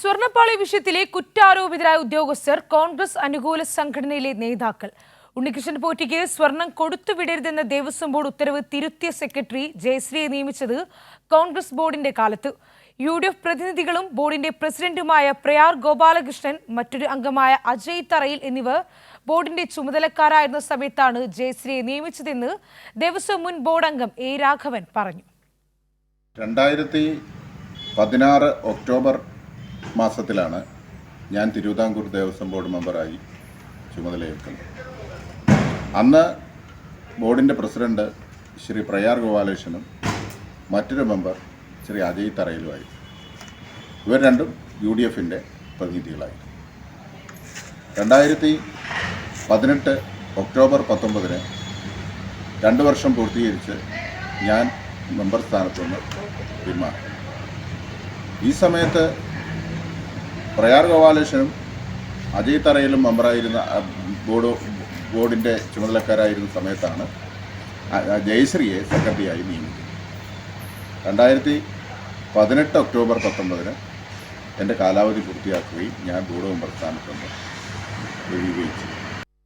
സ്വർണപ്പാളി വിഷയത്തിലെ കുറ്റാരോപിതരായ ഉദ്യോഗസ്ഥർ കോൺഗ്രസ് അനുകൂല സംഘടനയിലെ നേതാക്കൾ. ഉണ്ണികൃഷ്ണൻ പോറ്റിക്ക് സ്വർണം കൊടുത്തുവിടരുതെന്ന ദേവസ്വം ബോർഡ് ഉത്തരവ് തിരുത്തിയ സെക്രട്ടറി ജയശ്രീയെ നിയമിച്ചത് കോൺഗ്രസ് ബോർഡിന്റെ കാലത്ത്. യു ഡി എഫ് പ്രതിനിധികളും ബോർഡിന്റെ പ്രസിഡന്റുമായ പ്രയാർ ഗോപാലകൃഷ്ണൻ മറ്റൊരു അംഗമായ അജയ് തറയിൽ എന്നിവർ ബോർഡിന്റെ ചുമതലക്കാരായിരുന്ന സമയത്താണ് ജയശ്രീയെ നിയമിച്ചതെന്ന് ദേവസ്വം മുൻ ബോർഡ് അംഗം എ രാഘവൻ പറഞ്ഞു. രണ്ടായിരത്തി പതിനാറ് ഒക്ടോബർ മാസത്തിലാണ് ഞാൻ തിരുവിതാംകൂർ ദേവസ്വം ബോർഡ് മെമ്പറായി ചുമതലയേൽക്കുന്നത്. അന്ന് ബോർഡിന്റെ പ്രസിഡന്റ് ശ്രീ പ്രയാർ ഗോപാലകൃഷ്ണനും മറ്റൊരു മെമ്പർ ശ്രീ അജയ് തറയിലുമായി. ഇവർ രണ്ടും യു ഡി എഫിന്റെ പ്രതിനിധികളായി രണ്ടായിരത്തി പതിനെട്ട് ഒക്ടോബർ പത്തൊമ്പതിന് രണ്ട് വർഷം പൂർത്തീകരിച്ച് ഞാൻ മെമ്പർ സ്ഥാനത്തുനിന്ന് പിന്മാറി. ഈ സമയത്ത് പ്രയാർ ഗോപാലകൃഷ്ണനും അജയ് തറയിലും മെമ്പറായിരുന്ന ബോർഡ് ബോർഡിന്റെ ചുമതലക്കാരായിരുന്ന സമയത്താണ് ജയശ്രീയെ സെക്രട്ടറിയായി നിയമിക്കുന്നത്. രണ്ടായിരത്തി പതിനെട്ട് ഒക്ടോബർ പത്തൊമ്പതിന് എന്റെ കാലാവധി പൂർത്തിയാക്കുകയും ഞാൻ ബോർഡ് മെമ്പർ സ്ഥാനത്തുനിന്ന് ഒഴിയുകയും ചെയ്തു.